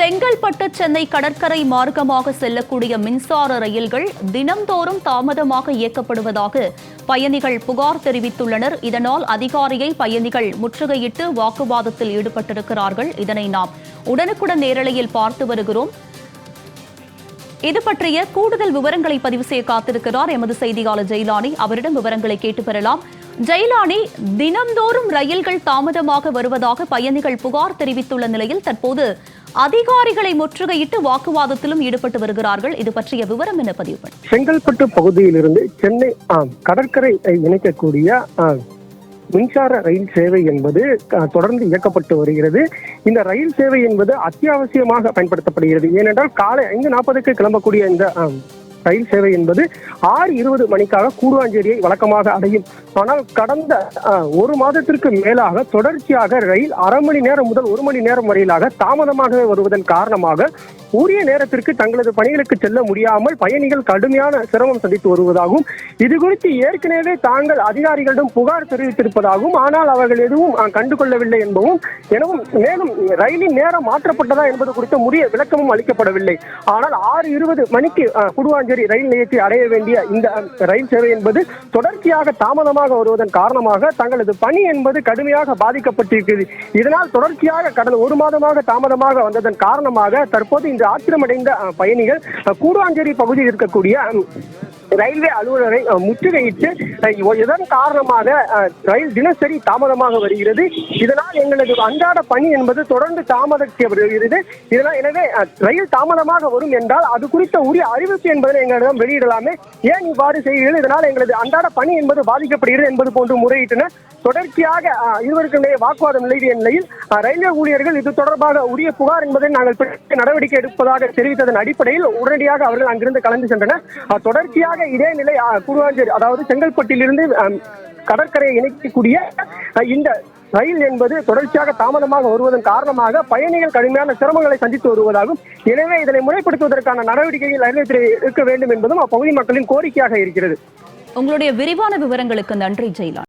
செங்கல்பட்டு சென்னை கடற்கரை மார்க்கமாக செல்லக்கூடிய மின்சார ரயில்கள் தினம்தோறும் தாமதமாக இயக்கப்படுவதாக பயணிகள் புகார் தெரிவித்துள்ளனர். இதனால் அதிகாரியை பயணிகள் முற்றுகையிட்டு வாக்குவாதத்தில் ஈடுபட்டிருக்கிறார்கள். இதனை நாம் உடனுக்குடன் நேரலையில் பார்த்து வருகிறோம். இது பற்றிய கூடுதல் விவரங்களை பதிவு செய்ய காத்திருக்கிறார் எமது செய்தியாளர் ஜெயிலானி. அவரிடம் விவரங்களை கேட்டு பெறலாம். ஜெயிலானி தினம்தோறும் ரயில்கள் தாமதமாக வருவதாக பயணிகள் புகார் தெரிவித்துள்ள நிலையில் தற்போது அதிகாரிகளை முற்றுகையிட்டு வாக்குவாதத்திலும் ஈடுபட்டு வருகிறார்கள். இது பற்றிய விவரம் என பதிவு செங்கல்பட்டு பகுதியிலிருந்து சென்னை ஆம், கடற்கரை இணைக்கக்கூடிய ஆஹ், மின்சார ரயில் சேவை என்பது தொடர்ந்து இயக்கப்பட்டு வருகிறது. இந்த ரயில் சேவை என்பது அத்தியாவசியமாக பயன்படுத்தப்படுகிறது. ஏனென்றால் காலை ஐந்து நாற்பதுக்கு கிளம்பக்கூடிய இந்த ரயில் சேவை என்பது ஆறு இருபது மணிக்காக கூடுவாஞ்சேரியை வழக்கமாக அடையும். ஆனால் கடந்த ஒரு மாதத்திற்கு மேலாக தொடர்ச்சியாக ரயில் அரை மணி நேரம் முதல் ஒரு மணி நேரம் வரையிலாக தாமதமாகவே வருவதன் காரணமாக உரிய நேரத்திற்கு தங்களது பணிகளுக்கு செல்ல முடியாமல் பயணிகள் கடுமையான சிரமம் சந்தித்து வருவதாகவும் இது குறித்து ஏற்கனவே தாங்கள் அதிகாரிகளிடம் புகார் தெரிவித்திருப்பதாகவும் ஆனால் அவர்கள் எதுவும் கண்டுகொள்ளவில்லை என்பதும் எனவும் மேலும் ரயிலின் நேரம் மாற்றப்பட்டதா என்பது குறித்த உரிய விளக்கமும் அளிக்கப்படவில்லை. ஆனால் ஆறு இருபது மணிக்கு குடுவாஞ்சேரி ரயில் நிலையத்தை அடைய வேண்டிய இந்த ரயில் சேவை என்பது தொடர்ச்சியாக தாமதமாக வருவதன் காரணமாக தங்களது பணி என்பது கடுமையாக பாதிக்கப்பட்டிருக்கிறது. இதனால் தொடர்ச்சியாக கடந்த ஒரு மாதமாக தாமதமாக வந்ததன் காரணமாக தற்போது இன்று ஆத்திரமடைந்த பயணிகள் கூடுவாஞ்சேரி பகுதியில் இருக்கக்கூடிய ரயில்வே அலுவலரை முற்றுகையிட்டு இதன் காரணமாக ரயில் தினசரி தாமதமாக வருகிறது. இதனால் எங்களது அன்றாட பணி என்பது தொடர்ந்து தாமதத்தை வருகிறது இதனால் எனவே ரயில் தாமதமாக வரும் என்றால் அது குறித்த உரிய அறிவிப்பு என்பதை எங்களிடம் வெளியிடலாமே. ஏன் இவ்வாறு செய்கிறது இதனால் எங்களது அன்றாட பணி என்பது பாதிக்கப்படுகிறது என்பது போன்று முறையிட்டனர் தொடர்ச்சியாக அஹ், இருவருக்கும் வாக்குவாதம் நிலவிய நிலையில் ரயில்வே ஊழியர்கள் இது தொடர்பாக உரிய புகார் என்பதை நாங்கள் நடவடிக்கை எடுப்பதாக தெரிவித்ததன் அடிப்படையில் உடனடியாக அவர்கள் அங்கிருந்து கலந்து சென்றனர். தொடர்ச்சியாக இதே நிலை குருவாஞ்சேரி அதாவது செங்கல்பட்டிலிருந்து கடற்கரையை இணைக்கக்கூடிய இந்த ரயில் என்பது தொடர்ச்சியாக தாமதமாக வருவதன் காரணமாக பயணிகள் கடுமையான சிரமங்களை சந்தித்து வருவதாகவும் எனவே இதனை முறைப்படுத்துவதற்கான நடவடிக்கைகள் ரயில்வே துறை இருக்க வேண்டும் என்பதும் அப்பகுதி மக்களின் கோரிக்கையாக இருக்கிறது. உங்களுடைய விரிவான விவரங்களுக்கு நன்றி ஜெயிலானி